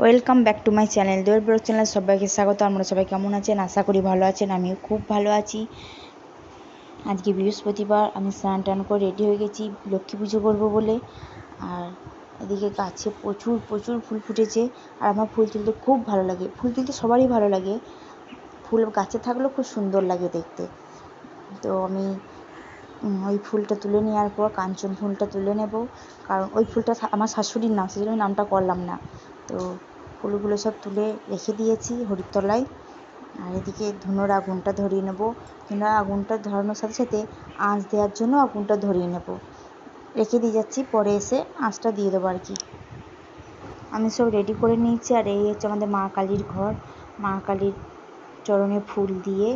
Welcome back to my channel Doel blog channel সবাইকে স্বাগত। আমরা সবাই কেমন আছেন? আশা করি ভালো আছেন। আমিও খুব ভালো আছি। আজকে বৃহস্পতিবার, আমি স্নান টান করে রেডি হয়ে গেছি। লক্ষ্মী পুজো করব বলে। আর এদিকে গাছে প্রচুর প্রচুর ফুল ফুটেছে। আর আমার ফুল তুলতে খুব ভালো লাগে। ফুল তুলতে সবারই ভালো লাগে। ফুল গাছে থাকলেও খুব সুন্দর লাগে দেখতে। তো আমি ওই ফুলটা তুলে নেওয়ার পর, কাঞ্চন ফুলটা তুলে নেব। কারণ ওই ফুলটা আমার শাশুড়ির নাম সেই জন্য নামটা করলাম না। তো ফুলগুলো সব তুলে রেখে দিয়েছি হরির তলায় আর এদিকে ধুনোর আগুনটা ধরিয়ে নেব। ধুনোর আগুনটা ধরানোর সাথে সাথে আঁচ দেওয়ার জন্য আগুনটা ধরিয়ে নেব। রেখে দিয়ে যাচ্ছি, পরে এসে আঁচটা দিয়ে দেবো আর কি। আমি সব রেডি করে নিয়েছি আর এই হচ্ছে আমাদের মা কালীর ঘর। মা কালীর চরণে ফুল দিয়ে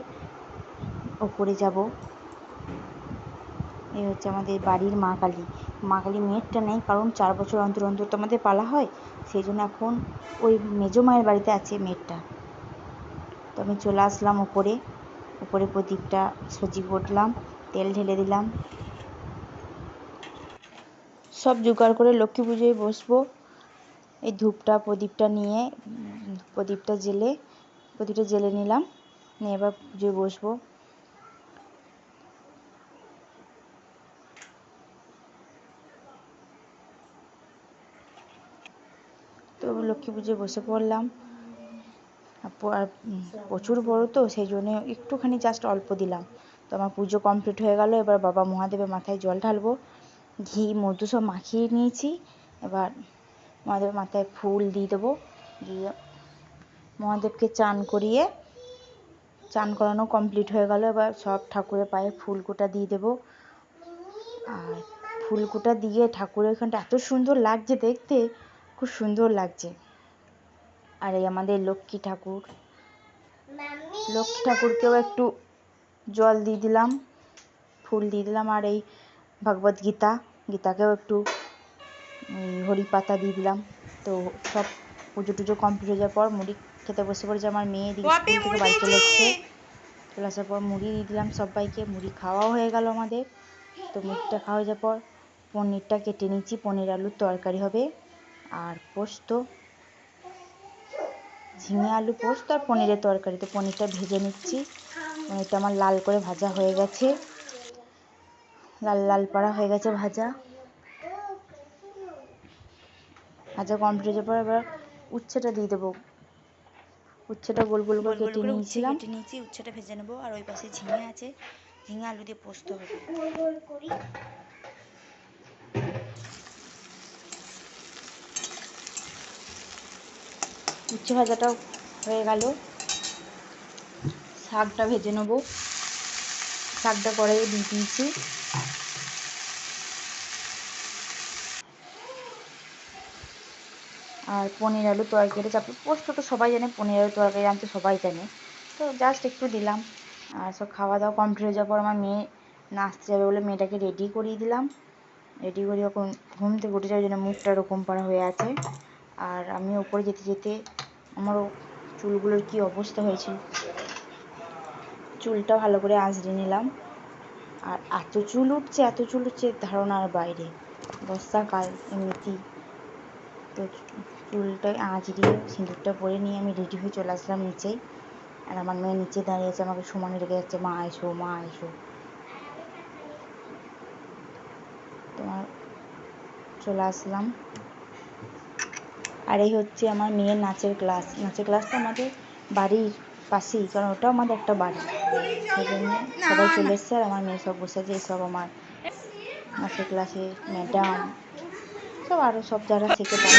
ওপরে যাব। এই হচ্ছে আমাদের বাড়ির মা কালী। মা কালী মেয়েরটা নেই, কারণ চার বছর অন্তর অন্তর তো আমাদের পালা হয়। সেই জন্য এখন ওই মেজো মায়ের বাড়িতে আছে মেয়েরটা। তো আমি চলে আসলাম ওপরে। উপরে প্রদীপটা সজিয়ে করলাম তেল ঢেলে দিলাম। সব জোগাড় করে লক্ষ্মী পুজোয় বসবো। এই ধূপটা, প্রদীপটা নিয়ে, প্রদীপটা জেলে প্রদীপটা জেলে নিলাম। নিয়ে এবার পুজোয় বসবো। লক্ষ্মী পুজোয় বসে পড়লাম। আর প্রচুর বড় তো, সেই জন্য একটুখানি জাস্ট অল্প দিলাম। তো আমার পুজো কমপ্লিট হয়ে গেল, এবার বাবা মহাদেবের মাথায় জল ঢালবো। ঘি, মধু সব মাখিয়ে নিয়েছি। এবার মহাদেবের মাথায় ফুল দিয়ে দেবো। দিয়ে মহাদেবকে চান করিয়ে, চান করানো কমপ্লিট হয়ে গেল। এবার সব ঠাকুরের পায়ে ফুলকোটা দিয়ে দেবো। আর ফুলকোটা দিয়ে ঠাকুরের ওখানটা এত সুন্দর লাগছে দেখতে। খুব সুন্দর লাগছে। আর এই আমাদের লক্ষ্মী ঠাকুর। লক্ষ্মী ঠাকুরকেও একটু জল দিয়ে দিলাম ফুল দিয়ে দিলাম আর এই ভগবদ গীতা গীতাকেও একটু ওই হরি পাতা দিয়ে দিলাম। তো সব পুজো টুজো কমপ্লিট হয়ে যাওয়ার পর মুড়ি খেতে বসে পড়েছে আমার মেয়ে দিকে স্কুল থেকে বাড়ি চলে এসছে। চলে আসার পর মুড়ি দিয়ে দিলাম সবাইকে মুড়ি খাওয়াও হয়ে গেল আমাদের। তো মুড়িটা খাওয়া হয়ে যাওয়ার পর পনিরটা কেটে নিচ্ছি পনির আলুর তরকারি হবে। আর পোস্ত ঝিঙে আলু পোস্ত আর পনিরের তরকারি তো পনিরটা ভেজে নিচ্ছি। পনিরটা আমার লাল করে ভাজা হয়ে গেছে। লাল লাল পাড়া হয়ে গেছে ভাজা। ভাজা কমপ্লিট হয়ে যাওয়ার পর এবার উচ্ছেটা দিয়ে দেবো। উচ্ছেটা গোল গোল করে কেটে নিয়েছিলাম। কেটে নিয়েছি। উচ্ছেটা ভেজে নেব। আর ওই পাশে ঝিঙে আছে। ঝিঙে আলু দিয়ে পোস্ত হবে। উচ্ছে ভাজাটাও হয়ে গেল। শাকটা ভেজে নেব। শাকটা দিয়ে দিয়েছি। আর পনির আলু তরকারি, তারপর পোস্ত তো সবাই জানে, পনির আলু তরকারি আনতে সবাই জানে। তো জাস্ট একটু দিলাম। আর সব খাওয়া দাওয়া কমপ্লিট হয়ে যাওয়ার পর আমার মেয়ে নাচতে যাবে বলে মেয়েটাকে রেডি করিয়ে দিলাম। রেডি করিয়ে এখন ঘুম থেকে উঠে যাওয়ার জন্য মুখটা এরকম পাড়া হয়ে আছে। আর আমি ওপরে যেতে যেতে আমারও চুলগুলোর কি অবস্থা হয়েছিল চুলটা ভালো করে আঁচড়ে নিলাম। আর এত চুল উঠছে, এত চুল উঠছে, ধারণার বাইরে। বর্ষাকাল, এমনিতেই। তো চুলটা আঁচড়িয়ে সিঁদুরটা পরে নিয়ে আমি রেডি হয়ে চলে আসলাম নিচেই আর আমার মেয়ে নিচে দাঁড়িয়ে আছে, আমাকে সমানে রেখে যাচ্ছে, মা এসো মা এসো। তোমার চলে আসলাম। আর এই হচ্ছে আমার মেয়ের নাচের ক্লাস। নাচের ক্লাসটা আমাদের বাড়ির পাশেই, কারণ ওটাও আমাদের একটা বাড়ি। সেই জন্য সবাই চলে এসছে আর আমার মেয়ে সব বসে আছে সব আমার নাচের ক্লাসে ম্যাডাম। সব আরও সব যারা শেখে তারা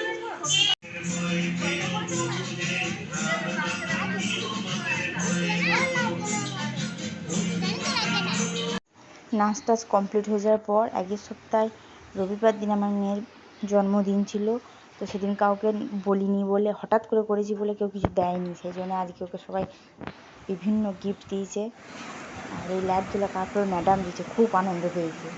নাচ টাচ কমপ্লিট হয়ে যাওয়ার পর, আগের সপ্তাহে রবিবার দিন আমার মেয়ের জন্মদিন ছিল, তো সেদিন কাউকে বলিনি বলে, হঠাৎ করে করেছি বলে কেউ কিছু দেয়নি। সেই জন্য আজকে ওকে সবাই বিভিন্ন গিফট দিয়েছে। আর এই লাইটগুলো কাপড় ম্যাডাম দিয়েছে, খুব আনন্দ পেয়েছে।